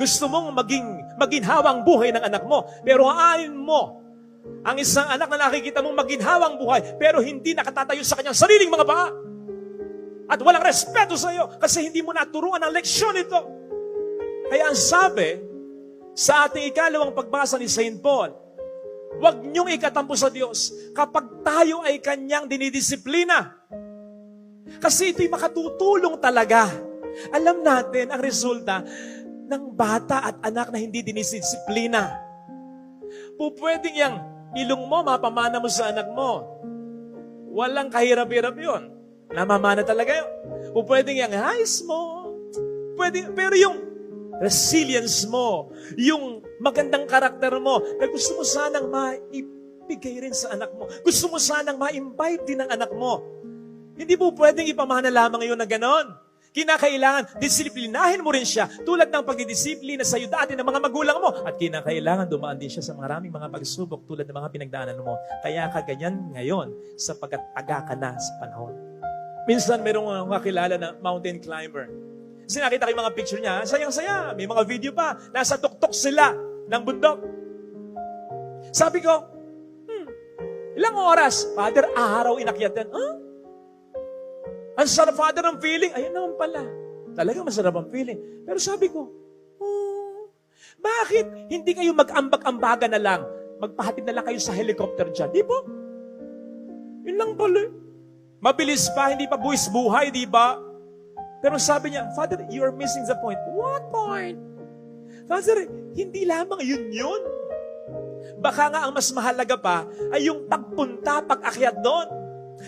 Gusto mong maging maginhawang buhay ng anak mo, pero ayon mo ang isang anak na nakikita mong maginhawang buhay, pero hindi nakatatayo sa kanyang sariling mga paa. At walang respeto sa iyo kasi hindi mo naturuan ang leksyon ito. Kaya ang sabi sa ating ikalawang pagbasa ni St. Paul, huwag niyong ikatampo sa Diyos kapag tayo ay kanyang dinidisiplina. Kasi ito'y makatutulong talaga. Alam natin ang resulta ng bata at anak na hindi dinidisiplina. Pupwedeng yang ilong mo, mapamana mo sa anak mo. Walang kahirap-hirap yun. Namamana talaga yun. Pupwedeng yang eyes mo. Pwede, pero yung resilience mo, yung magandang karakter mo, na gusto mo sanang maibigay rin sa anak mo. Gusto mo sanang ma-imbibe din ng anak mo. Hindi po pwedeng ipamana lamang yun na ganon. Kinakailangan, disiplinahin mo rin siya tulad ng pagdidisiplina sa iyo dati ng mga magulang mo. At kinakailangan dumaan din siya sa maraming mga pagsubok tulad ng mga pinagdaanan mo. Kaya ka ganyan ngayon sapagkat taga ka na sa panahon. Minsan merong mga kilala na mountain climber. Kasi nakita ko yung mga picture niya, sayang-saya. May mga video pa. Nasa tuktok sila ng bundok. Sabi ko, hmm, ilang oras? Father, araw inakyat yan. Huh? Ang sarap, Father, ng feeling. Ayun naman pala. Talagang masarap ang feeling. Pero sabi ko, oh, bakit hindi kayo mag-ambag-ambaga na lang? Magpahatid na lang kayo sa helicopter dyan. Di ba? Yun lang pala. Mabilis pa, hindi pa buwis buhay, di ba? Pero sabi niya, Father, you're missing the point. What point? Father, hindi lamang yun yun. Baka nga ang mas mahalaga pa ay yung pagpunta, pag-akyat doon.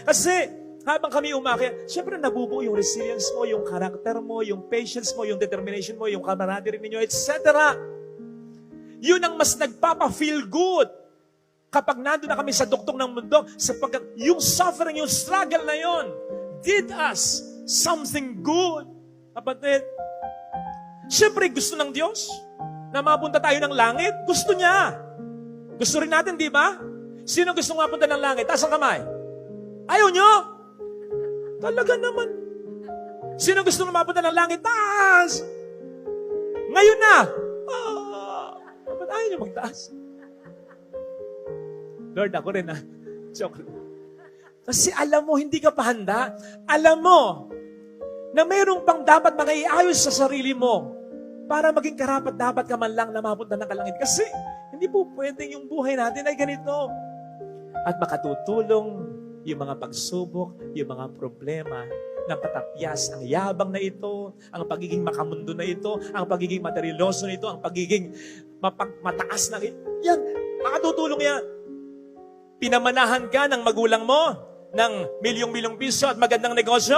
Kasi habang kami umakyat, syempre nabubuo yung resilience mo, yung karakter mo, yung patience mo, yung determination mo, yung camaraderie ninyo, etc. Yun ang mas nagpapa-feel good kapag nandun na kami sa duktong ng mundo sapagkat yung suffering, yung struggle na yon did us something good. Kapatid, syempre gusto ng Diyos na mapunta tayo ng langit. Gusto niya. Gusto rin natin, di ba? Sino gusto mapunta ng langit? Taas ang kamay. Ayaw nyo? Talaga naman. Sino gusto mapunta ng langit? Taas! Ngayon na! Ah, ba't ayaw nyo magtaas? Lord, ako rin ah. Joke. Kasi alam mo, hindi ka pa handa. Alam mo, na mayroong pang dapat mangaiayos sa sarili mo para maging karapat dapat ka man lang na mapunta ng kalangit. Kasi hindi po pwedeng yung buhay natin ay ganito. At makatutulong yung mga pagsubok, yung mga problema na patapyas ang yabang na ito, ang pagiging makamundo na ito, ang pagiging materialoso na ito, ang pagiging mapag- mataas na ito. Yan, makatutulong yan. Pinamanahan ka ng magulang mo ng milyong-milyong piso at magandang negosyo,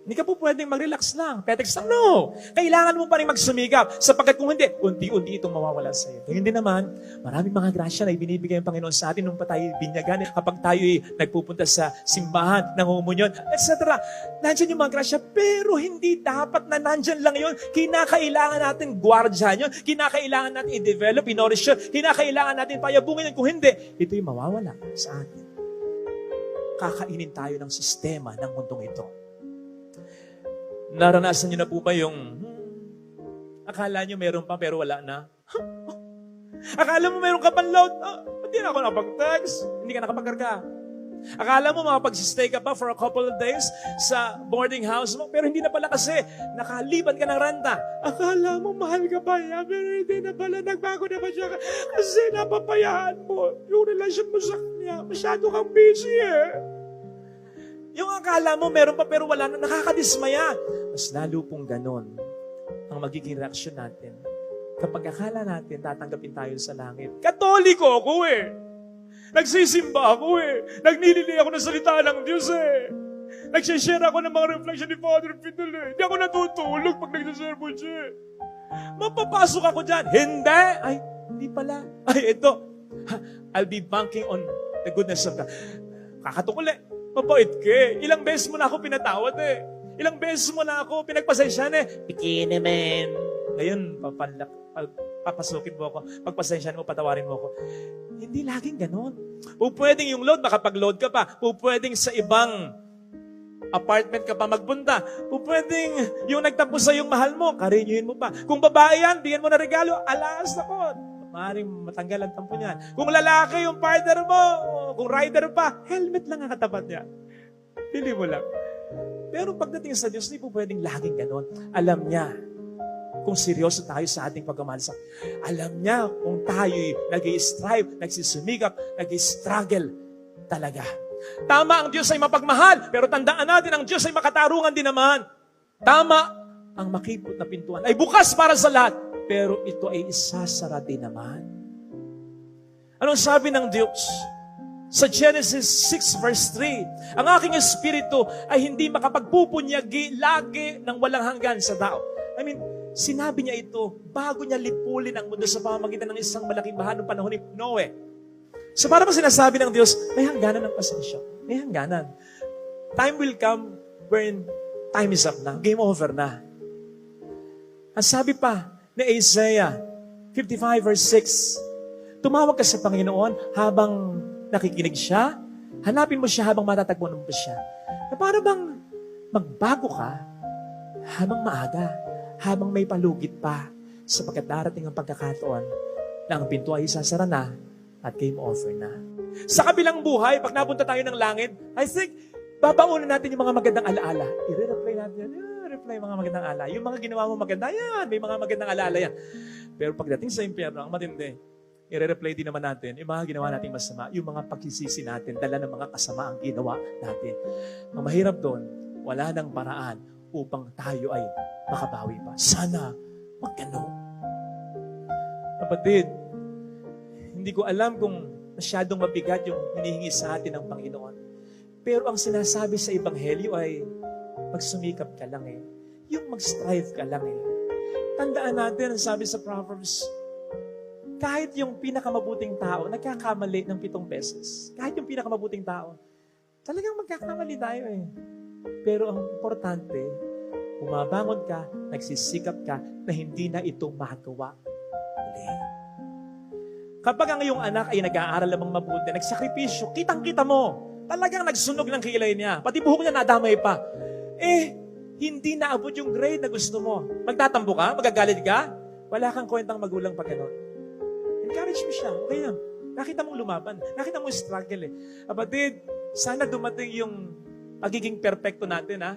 hindi ka po pwedeng mag-relax lang. Petex lang. No. Kailangan mo pa rin magsumikap. Sapagkat kung hindi, unti-unti itong mawawala sa iyo. Kung hindi naman, maraming mga grasya na ibinibigay ng Panginoon sa atin nung pa tayo binyagan. Kapag tayo ay nagpupunta sa simbahan, nangumunyon, etc. Nandyan yung mga grasya, pero hindi dapat na nandyan lang yun. Kinakailangan natin gwardyahan yun. Kinakailangan natin i-develop, i-nourish yun. Kinakailangan natin payabungin yun. Kung hindi, ito'y mawawala sa atin. Kakainin tayo ng sistema ng mundong ito. Naranasan niyo na po ba yung, hmm, akala niyo meron pa pero wala na? akala mo meron ka pang load? Ah, hindi na ako nakapag-text. Hindi ka nakapagkarga. Akala mo makapag-stay ka pa for a couple of days sa boarding house mo, pero hindi na pala kasi nakaliban ka ng renta. Akala mo mahal ka pa niya, pero hindi na pala nagbago na ba siya kasi napapayaan mo yung relasyon mo sa kanya. Masyado kang busy eh. Yung akala mo meron pa pero wala na, nakakadismaya. Mas lalo pong ganon ang magiging reaksyon natin kapag akala natin tatanggapin tayo sa langit. Katoliko ako eh. Nagsisimba ako eh. Nagnilili ako ng salita ng Diyos eh. Nagsishare ako ng mga reflection ni Father Fidel eh. Hindi ako natutulog pag nagsasermon siya eh. Mapapasok ako dyan. Hindi! Ay, hindi pala. Ay, ito. I'll be banking on the goodness of God. Kakatukul eh. Mabait ka eh. Ilang beses mo na ako pinatawad eh. Ilang beses mo na ako pinagpasensyahan eh. Bikini man. Ngayon, papalak, pal- papasukin mo ako. Pagpasensyahan mo, patawarin mo ako. Hindi laging ganon. O pwedeng yung load, makapag-load ka pa. O pwedeng sa ibang apartment ka pa magpunta. Kung pwedeng yung nagtapos sa yung mahal mo, karinyuhin mo pa. Kung babae yan, bigyan mo na regalo, alas ako. Maaaring matanggal ang tampo niyan. Kung lalaki yung partner mo, kung rider pa, helmet lang ang katapat niya. Pili mo lang. Pero pagdating sa Diyos, hindi po pwedeng laging ganon. Alam niya kung seryoso tayo sa ating pagmamahal sa Alam niya kung tayo'y nag strive nagsisumikap, nag struggle talaga. Tama ang Diyos ay mapagmahal, pero tandaan natin ang Diyos ay makatarungan din naman. Tama ang makipot na pintuan ay bukas para sa lahat, pero ito ay isasara din naman. Anong sabi ng Diyos? Sa Genesis 6 verse 3, ang aking espiritu ay hindi makapagpupunyagi lagi ng walang hanggan sa tao. I mean, sinabi niya ito bago niya lipulin ang mundo sa pamamagitan ng isang malaking bahan ng panahon ni Noe. So para bang sinasabi ng Diyos, may hangganan ng pasensya. May hangganan. Time will come when time is up na. Game over na. Ang sabi pa ni Isaiah 55 verse 6, tumawag ka sa Panginoon habang nakikinig siya, hanapin mo siya habang matatagpuan mo siya. Na para bang magbago ka habang maaga, habang may palugit pa, sapagkat darating ang pagkakataon na ang pinto ay isasara na at game over na. Sa kabilang buhay, pag napunta tayo ng langit, I think, babaunan natin yung mga magandang alaala. I-reply natin yan. Reply mga magandang alaala. Yung mga ginawa mo maganda, yan. May mga magandang alaala yan. Pero pagdating sa impyerno, ang matindi, i-replay din naman natin yung mga ginawa nating masama, yung mga pagsisisi natin, dala ng mga kasama ang ginawa natin. Ang mahirap doon, wala nang paraan upang tayo ay makabawi pa. Sana magkano. Kapatid, hindi ko alam kung masyadong mabigat yung hinihingi sa atin ng Panginoon. Pero ang sinasabi sa Ebanghelyo ay, magsumikap ka lang eh. Yung mag-strive ka lang eh. Tandaan natin, ang sabi sa Proverbs, kahit yung pinakamabuting tao, nagkakamali ng pitong beses. Kahit yung pinakamabuting tao, talagang magkakamali tayo eh. Pero ang importante, bumabangon ka, nagsisikap ka, na hindi na ito magawa. Muli. Kapag ang iyong anak ay nag-aaral lamang mabuti, nagsakripisyo, kitang-kita mo, talagang nagsunog ng kilay niya, pati buhok niya nadamay pa. Eh, hindi naabot yung grade na gusto mo. Magtatambo ka? Magagalit ka? Wala kang kwentang magulang pag ganun. Encourage mo siya. Okay lang. Nakita mong lumaban. Nakita mong struggle eh. Kapatid, sana dumating yung pagiging perpekto natin ha.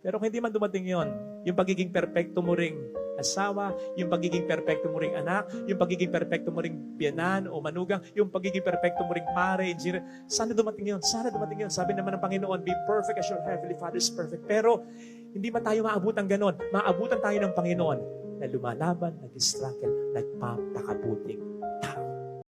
Pero kung hindi man dumating yon, yung pagiging perpekto mo ring asawa, yung pagiging perpekto mo ring anak, yung pagiging perpekto mo ring biyanan o manugang, yung pagiging perpekto mo ring pare, engineer, sana dumating yon, sana dumating yon. Sabi naman ng Panginoon, be perfect as your heavenly Father is perfect. Pero hindi man tayo maabot ang ganon. Maabutan tayo ng Panginoon na lumalaban, nag-struggle, nagpapakabuting